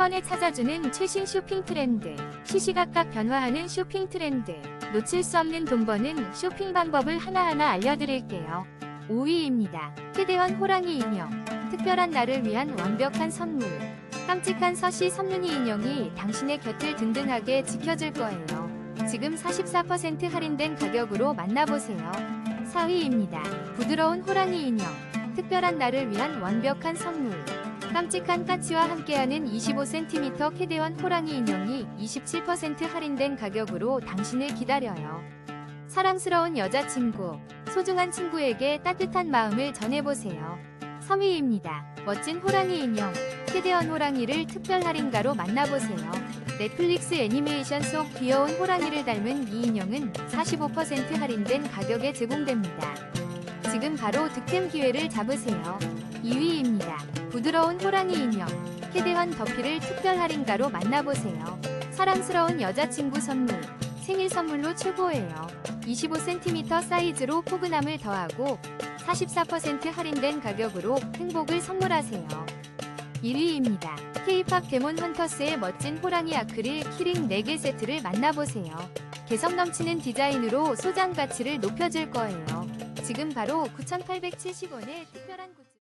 번에 찾아주는 최신 쇼핑 트렌드, 시시각각 변화하는 쇼핑 트렌드, 놓칠 수 없는 돈 버는 쇼핑 방법을 하나하나 알려드릴게요. 5위입니다. 최대원 호랑이 인형. 특별한 날을 위한 완벽한 선물. 깜찍한 서시 섬눈이 인형이 당신의 곁을 든든하게 지켜줄 거예요. 지금 44% 할인된 가격으로 만나보세요. 4위입니다. 부드러운 호랑이 인형. 특별한 날을 위한 완벽한 선물. 깜찍한 까치와 함께하는 25cm 캐대원 호랑이 인형이 27% 할인된 가격으로 당신을 기다려요. 사랑스러운 여자친구, 소중한 친구에게 따뜻한 마음을 전해보세요. 3위입니다. 멋진 호랑이 인형, 캐대원 호랑이를 특별 할인가로 만나보세요. 넷플릭스 애니메이션 속 귀여운 호랑이를 닮은 이 인형은 45% 할인된 가격에 제공됩니다. 지금 바로 득템 기회를 잡으세요. 2위입니다. 부드러운 호랑이 인형, 캐대원 더피를 특별 할인가로 만나보세요. 사랑스러운 여자친구 선물, 생일 선물로 최고예요. 25cm 사이즈로 포근함을 더하고 44% 할인된 가격으로 행복을 선물하세요. 1위입니다. K-팝 데몬 헌터스의 멋진 호랑이 아크릴 키링 4개 세트를 만나보세요. 개성 넘치는 디자인으로 소장 가치를 높여줄 거예요. 지금 바로 9,870원의 특별한 굿즈